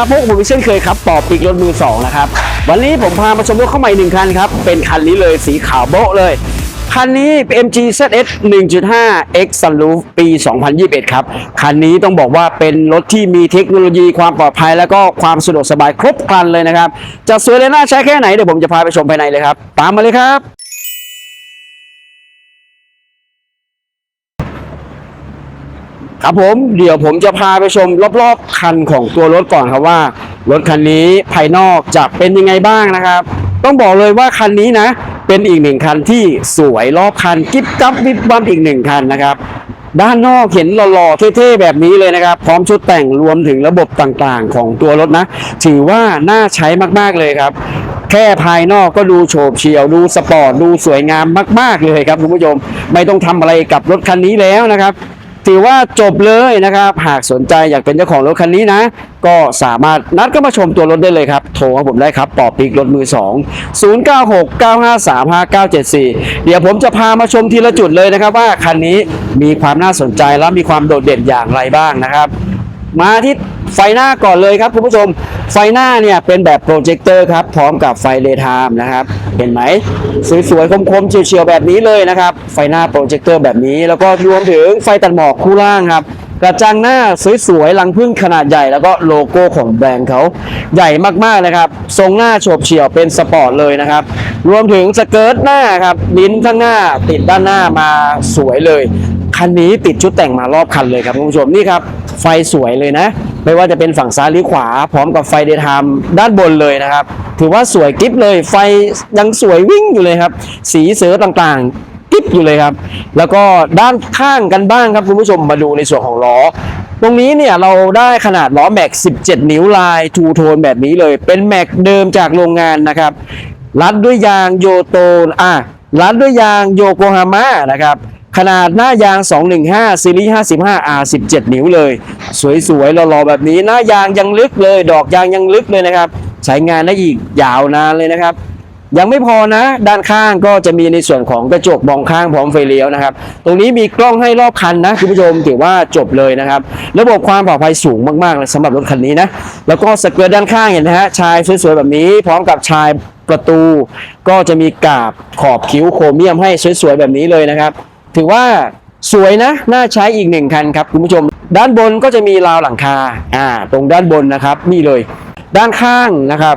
มาพบกับผมอีเช่นเคยครับต่อปีกรถมือสองนะครับ วันนี้ผมพามาชมรถเข้าใหม่หนึ่งคันครับ เป็นคันนี้เลยสีขาวโบ๊ะเลย คันนี้เป็น MG ZS 1.5 X Sunroof ปี 2021 ครับ คันนี้ต้องบอกว่าเป็นรถที่มีเทคโนโลยีความปลอดภัย แล้วก็ความสะดวกสบายครบครันเลยนะครับ จะสวยและน่าใช้แค่ไหนเดี๋ยวผมจะพาไปชมภายในเลยครับ ตามมาเลยครับ ครับผมเดี๋ยวผมจะพาไปชมรอบๆคันของตัวรถก่อนครับว่า รถคันนี้ภายนอกจะเป็นยังไงบ้างนะครับ ต้องบอกเลยว่าคันนี้นะ เป็นอีกหนึ่งคันที่สวยรอบคันกิ๊บกับวิบวับอีกหนึ่งคันนะครับ ด้านนอกเห็นหล่อๆเท่ๆแบบนี้เลยนะครับ พร้อมชุดแต่งรวมถึงระบบต่างๆ ของตัวรถนะ ถือว่าน่าใช้มากๆเลยครับแค่ภายนอกก็ดูโฉบเฉี่ยวดูสปอร์ตดูสวยงามมาก ๆ เลยครับคุณผู้ชม ไม่ต้องทำอะไรกับรถคันนี้แล้วนะครับ ถือว่าจบเลยนะครับ หากสนใจอยากเป็นเจ้าของรถคันนี้นะ ก็สามารถนัดก็มาชมตัวรถได้เลยครับ โทรมาผมได้ครับปอปิกรถมือ 2 0 9 6 9 5 3 5 9 7 4 เดี๋ยวผมจะพามาชมทีละจุดเลยนะครับว่าคันนี้มีความน่าสนใจและมีความโดดเด่นอย่างไรบ้างนะครับ มาที่ ไฟหน้าก่อนเลยครับคุณผู้ชม ไฟหน้าเนี่ยเป็นแบบโปรเจคเตอร์ครับ พร้อมกับไฟเลย์ไทม์นะครับ เห็นไหม สวยๆ คมๆ เฉียวๆ แบบนี้เลยนะครับ ไฟหน้าโปรเจคเตอร์แบบนี้ แล้วก็รวมถึงไฟตัดหมอกคู่ล่างครับกระจังหน้าสวยๆลังพึ่งขนาดใหญ่แล้วก็โลโก้ของแบรนด์เขาใหญ่มากๆนะครับ ทรงหน้าโฉบเฉี่ยวเป็นสปอร์ตเลยนะครับ รวมถึงสเกิร์ตหน้าครับ ลิ้นข้างหน้าติดด้านหน้ามาสวยเลย คันนี้ติดชุดแต่งมารอบคันเลยครับคุณผู้ชมนี่ครับไฟสวยเลยนะ ไม่ว่าจะเป็นฝั่งซ้ายหรือขวา พร้อมกับไฟเดย์ไทม์ด้านบนเลยนะครับ ถือว่าสวยกิ๊บเลยไฟยังสวยวิ่งอยู่เลยครับ สีเสือต่างๆกิ๊บอยู่เลยครับ แล้วก็ด้านข้างกันบ้างครับคุณผู้ชมมาดูในส่วนของล้อตรงนี้เนี่ยเราได้ขนาดล้อแม็ก 17 นิ้วลายทูโทนแบบนี้เลย เป็นแม็กเดิมจากโรงงานนะครับรัดด้วยยางโยโตนอะรัดด้วยยางโยโกฮาม่านะครับ ขนาดหน้ายาง 215 ซีรีส์55 R 17 นิ้วเลย สวยๆหล่อๆแบบนี้ หน้ายางยังลึกเลย ดอกยางยังลึกเลยนะครับ ใช้งานได้อีกยาวนานเลยนะครับ ยังไม่พอนะ ด้านข้างก็จะมีในส่วนของกระจกมองข้างพร้อมไฟเลี้ยวนะครับ ตรงนี้มีกล้องให้รอบคันนะคุณผู้ชมถือว่าจบเลยนะครับ ระบบความปลอดภัยสูงมากๆเลยสำหรับรถคันนี้นะ แล้วก็สเกิร์ตด้านข้างเห็นนะฮะ ชายสวยๆแบบนี้ พร้อมกับชายประตู ก็จะมีกาบขอบคิ้วโครเมียมให้สวยๆแบบนี้เลยนะครับ ถือว่าสวยนะ น่าใช้อีกหนึ่งคันครับคุณผู้ชม ด้านบนก็จะมีราวหลังคา อ่า ตรงด้านบนนะครับ นี่เลย ด้านข้างนะครับ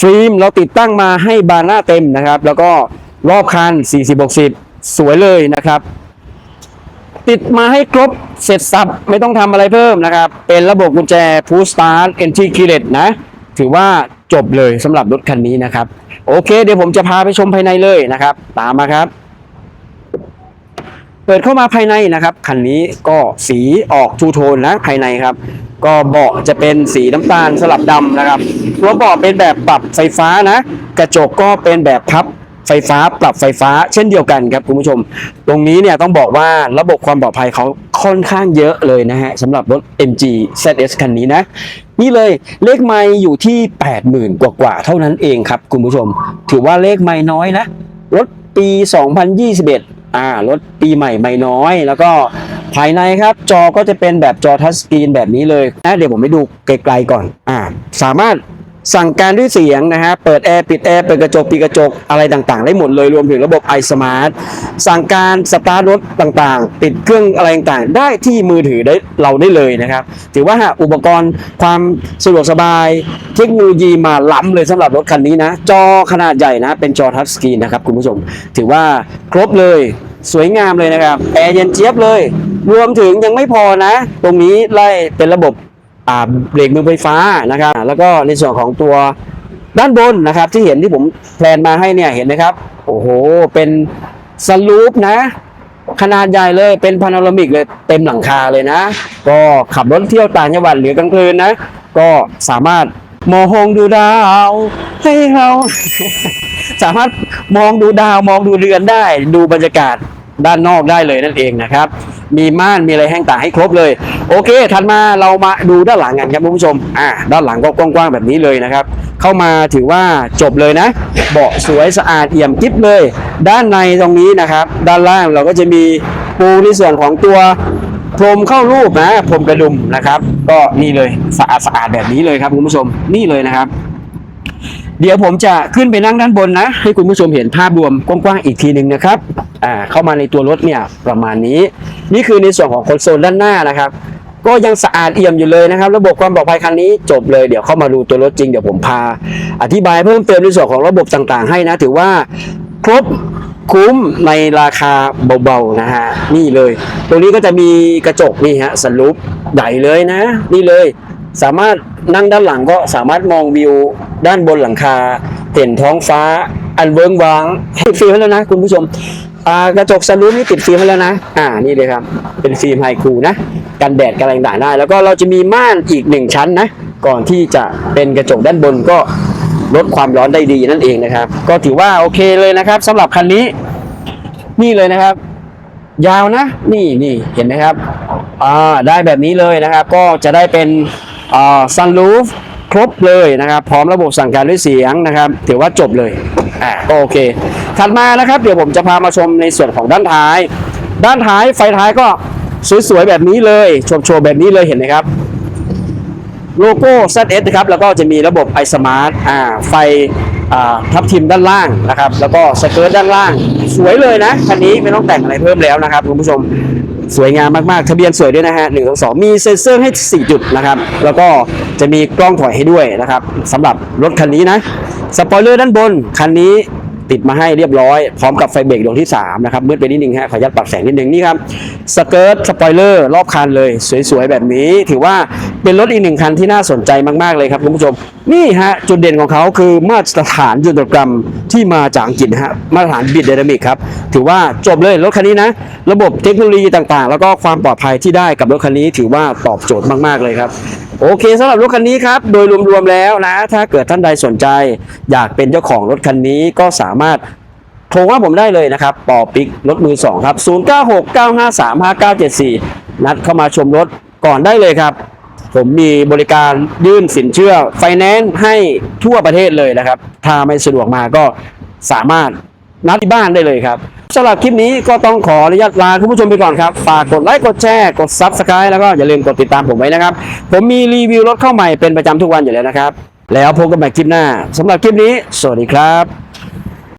ฟิล์มเราติดตั้งมาให้บานหน้าเต็มนะครับ แล้วก็รอบคัน 40 60 สวยเลยนะครับ ติดมาให้ครบเสร็จสับ ไม่ต้องทำอะไรเพิ่มนะครับ เป็นระบบกุญแจ Push Start Entry Keyless นะ ถือว่าจบเลยสำหรับรถคันนี้นะครับ โอเค เดี๋ยวผมจะพาไปชมภายในเลยนะครับ ตามมาครับ เปิดเข้ามาภายในนะครับคันนี้ก็สีออกทูโทนนะภายในครับ ก็เบาะจะเป็นสีน้ำตาลสลับดำนะครับตัวเบาะเป็นแบบปรับไฟฟ้านะ กระจกก็เป็นแบบพับไฟฟ้าปรับไฟฟ้าเช่นเดียวกันครับคุณผู้ชม ตรงนี้เนี่ยต้องบอกว่าระบบความปลอดภัยเขาค่อนข้างเยอะเลยนะฮะสำหรับรถ MG ZS คันนี้นะ นี่เลยเลขไม่อยู่ที่ 80,000 กว่ากว่าๆเท่านั้นเองครับคุณผู้ชม ถือว่าเลขไม่น้อยนะ รถปี 2021 อ่ารถปีใหม่ไม่น้อย แล้วก็ภายในครับจอก็จะเป็นแบบจอทัชสกรีนแบบนี้เลยนะเดี๋ยวผมไปดูไกลๆก่อนอ่าสามารถสั่งการด้วยเสียงนะฮะ เปิดแอร์ปิดแอร์เปิดกระจกปิดกระจกอะไรต่างๆ ได้หมดเลยรวมถึงระบบ iSmart สั่งการสตาร์ทรถต่างๆ ติดเครื่องอะไรต่างๆ ได้ที่มือถือได้เราได้เลยนะครับ ถือว่าอุปกรณ์ความสะดวกสบาย เทคโนโลยีมาล้ำเลยสำหรับรถคันนี้นะ จอขนาดใหญ่นะ เป็นจอทัชสกรีนนะครับคุณผู้ชม ถือว่าครบเลย สวยงามเลยนะครับแอร์เย็นเจี๊ยบเลย รวมถึงยังไม่พอนะ ตรงนี้ไล่เป็นระบบเบรกมือไฟฟ้านะครับ แล้วก็ในส่วนของตัวด้านบนนะครับ ที่เห็นที่ผมแพลนมาให้เนี่ยเห็นไหมครับ โอ้โห เป็นสลูปนะ ขนาดใหญ่เลยเป็นพาโนรามิกเลยเต็มหลังคาเลยนะ ก็ขับรถเที่ยวต่างจังหวัดหรือกลางคืนนะ ก็สามารถมองดูดาวให้เรา สามารถมองดูดาวมองดูเรือนได้ ดูบรรยากาศ ด้านนอกได้เลยนั่นเองนะครับ มีม่านมีอะไรแห้งต่างให้ครบเลย โอเค ถัดมาเรามาดูด้านหลังกันครับคุณผู้ชม อ่า ด้านหลังก็กว้างๆแบบนี้เลยนะครับ เข้ามาถือว่าจบเลยนะ เบาะสวยสะอาดเอี่ยมกิ๊บเลย ด้านในตรงนี้นะครับ ด้านล่างเราก็จะมีปูในส่วนของตัวพรมเข้ารูปนะพรมกระดุมนะครับ ก็นี่เลยสะอาดสะอาดแบบนี้เลยครับคุณผู้ชมนี่เลยนะครับ เดี๋ยวผมจะขึ้นไปนั่งด้านบนนะ ให้คุณผู้ชมเห็นภาพรวมกว้างๆอีกทีหนึ่งนะครับอ่าเข้ามาในตัวรถเนี่ยประมาณนี้ นี่คือในส่วนของคอนโซลด้านหน้านะครับ ก็ยังสะอาดเอี่ยมอยู่เลยนะครับ ระบบความปลอดภัยคันนี้จบเลยเดี๋ยวเข้ามาดูตัวรถจริงเดี๋ยวผมพา อธิบายเพิ่มเติมในส่วนของระบบต่างๆ ให้นะ ถือว่าครบคุ้มในราคาเบาๆนะฮะนี่เลย ตรงนี้ก็จะมีกระจกนี่ฮะสรุปใหญ่เลยนะ นี่เลย สามารถนั่งด้านหลังก็สามารถมองวิว ด้านบนหลังคา เห็นท้องฟ้า อันเวิ้งว้างติดฟิล์มให้แล้วนะ คุณผู้ชมกระจกสลูปนี่ติดฟิล์มให้แล้วนะ อ่านี่เลยครับ เป็นฟิล์มไฮคูนะ กันแดดกันอะไรต่างได้ แล้วก็เราจะมีม่านอีกหนึ่งชั้นนะ ก่อนที่จะเป็นกระจกด้านบนก็ลดความร้อนได้ดีนั่นเองนะครับ ก็ถือว่าโอเคเลยนะครับสำหรับคันนี้ นี่เลยนะครับ ยาวนะ นี่นี่เห็นไหมครับอ่าได้แบบนี้เลยนะครับ ก็จะได้เป็นอ่าซันรูฟ ครบเลยนะครับ พร้อมระบบสั่งการด้วยเสียงนะครับ ถือว่าจบเลยอ่าโอเค ถัดมานะครับ เดี๋ยวผมจะพามาชมในส่วนของด้านท้าย ด้านท้ายไฟท้ายก็สวยๆแบบนี้เลยโชว์ๆแบบนี้เลยเห็นไหมครับโลโก้ ZS นะครับ แล้วก็จะมีระบบ iSmart อ่า ไฟอ่าทับทิมด้านล่างนะครับ แล้วก็สเกิร์ตด้านล่าง สวยเลยนะ คันนี้ไม่ต้องแต่งอะไรเพิ่มแล้วนะครับคุณผู้ชม สวยงามมากๆ ทะเบียนสวยด้วยนะฮะหนึ่งสองมีเซ็นเซอร์ให้ 4 จุดนะครับ แล้วก็จะมีกล้องถอยให้ด้วยนะครับสำหรับรถคันนี้นะสปอยเลอร์ด้านบน คันนี้ติดมาให้เรียบร้อย พร้อมกับไฟเบรกดวงที่ 3 นะครับมืดไปนิดนึงฮะขออนุญาตปรับแสงนิดนึงนี่ครับสเกิร์ตสปอยเลอร์รอบคันเลย สวยๆ แบบนี้ ถือว่าเป็นรถอีกหนึ่งคันที่น่าสนใจมากๆเลยครับคุณผู้ชม นี่ฮะ จุดเด่นของเขาคือมาตรฐานยุทธกรรมที่มาจากอังกฤษนะฮะมาตรฐานบิดเดนามิกครับ ถือว่าจบเลยรถคันนี้นะ ระบบเทคโนโลยีต่างๆ แล้วก็ความปลอดภัยที่ได้กับรถคันนี้ ถือว่าตอบโจทย์มากๆเลยครับโอเคสำหรับรถคันนี้ครับ โดยรวมๆแล้วนะ ถ้าเกิดท่านใดสนใจ อยากเป็นเจ้าของรถคันนี้ก็สามารถโทรว่าผมได้เลยนะครับปอปิกรถมือ 2 ครับ 0969535974 นัดเข้ามาชมรถก่อนได้เลยครับ ผมมีบริการยื่นสินเชื่อไฟแนนซ์ให้ทั่วประเทศเลยนะครับ ถ้าไม่สะดวกมาก็สามารถนัดที่บ้านได้เลยครับ สำหรับคลิปนี้ก็ต้องขออนุญาตลาคุณผู้ชมไปก่อนครับ ฝากกดไลค์กดแชร์กดซับสไคร b e แล้วก็อย่าลืมกดติดตามผมไว้นะครับ ผมมีรีวิวรถเข้าใหม่เป็นประจำทุกวันอยู่แล้วนะครับ แล้วพบกันใหม่คลิปหน้าสำหรับคลิปนี้ สวัสดีครับ